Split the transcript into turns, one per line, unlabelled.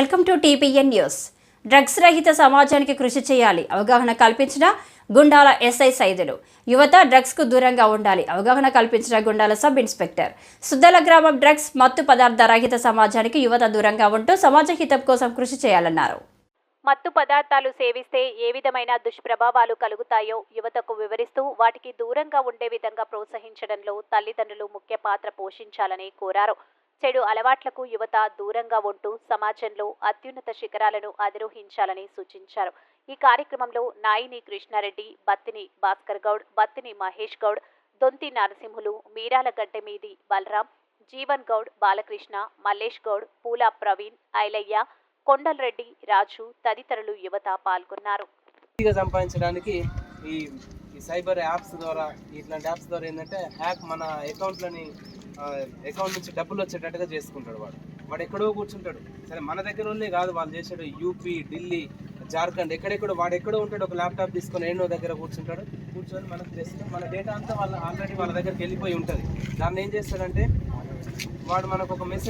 Welcome to TPN news. Drugs రహిత సమాజానికి కృషి చేయాలి అవగాహన కల్పించిన గుండాల ఎస్ఐ సైదులు. యువత డ్రగ్స్కు దూరంగా ఉండాలి అవగాహన కల్పించిన గుండాల సబ్ ఇన్స్పెక్టర్. సుద్దల గ్రామం డ్రగ్స్ మత్తు పదార్థ రహిత సమాజానికి యువత దూరంగా ఉంటూ సమాజ హితం కోసం కృషి చేయాలన్నారు.
మత్తు పదార్థాలు సేవిస్తే ఏ విధమైన దుష్ప్రభావాలు కలుగుతాయో యువతకు వివరిస్తూ వాటికి దూరంగా ఉండే విధంగా ప్రోత్సహించడంలో తల్లిదండ్రులు ముఖ్య పాత్ర పోషించాలని కోరారు. చెడు అలవాట్లకు యువత దూరంగా ఉంటూ సమాజంలో అత్యున్నత శిఖరాలను అధిరోహించాలని సూచించారు. ఈ కార్యక్రమంలో నాయిని కృష్ణారెడ్డి బత్తిని భాస్కర్ గౌడ్ బత్తిని మహేష్ గౌడ్ దొంతి నరసింహులు మీరాల గడ్డమీది బలరాం జీవన్ గౌడ్ బాలకృష్ణ మల్లేష్ గౌడ్ పూలా ప్రవీణ్ ఐలయ్య కొండలరెడ్డి రాజు తదితరులు యువత పాల్గొన్నారు.
సంపాదించడానికి ఈ సైబర్ యాప్స్ ద్వారా ఇట్లాంటి యాప్స్ ద్వారా ఏంటంటే హ్యాక్ మన అకౌంట్లని అకౌంట్ నుంచి డబ్బులు వచ్చేటట్టుగా చేసుకుంటాడు వాడు. వాడు ఎక్కడో కూర్చుంటాడు. సరే మన దగ్గర ఉండే కాదు వాళ్ళు చేసాడు యూపీ ఢిల్లీ జార్ఖండ్ ఎక్కడెక్కడో వాడు ఎక్కడో ఉంటాడు ఒక ల్యాప్టాప్ తీసుకొని ఎన్నో దగ్గర కూర్చుంటాడు. కూర్చొని మనకు చేస్తాడు మన డేటా అంతా వాళ్ళ ఆల్రెడీ వాళ్ళ దగ్గరికి వెళ్ళిపోయి ఉంటుంది. దాన్ని ఏం చేస్తాడంటే వాడు మనకు ఒక మెసేజ్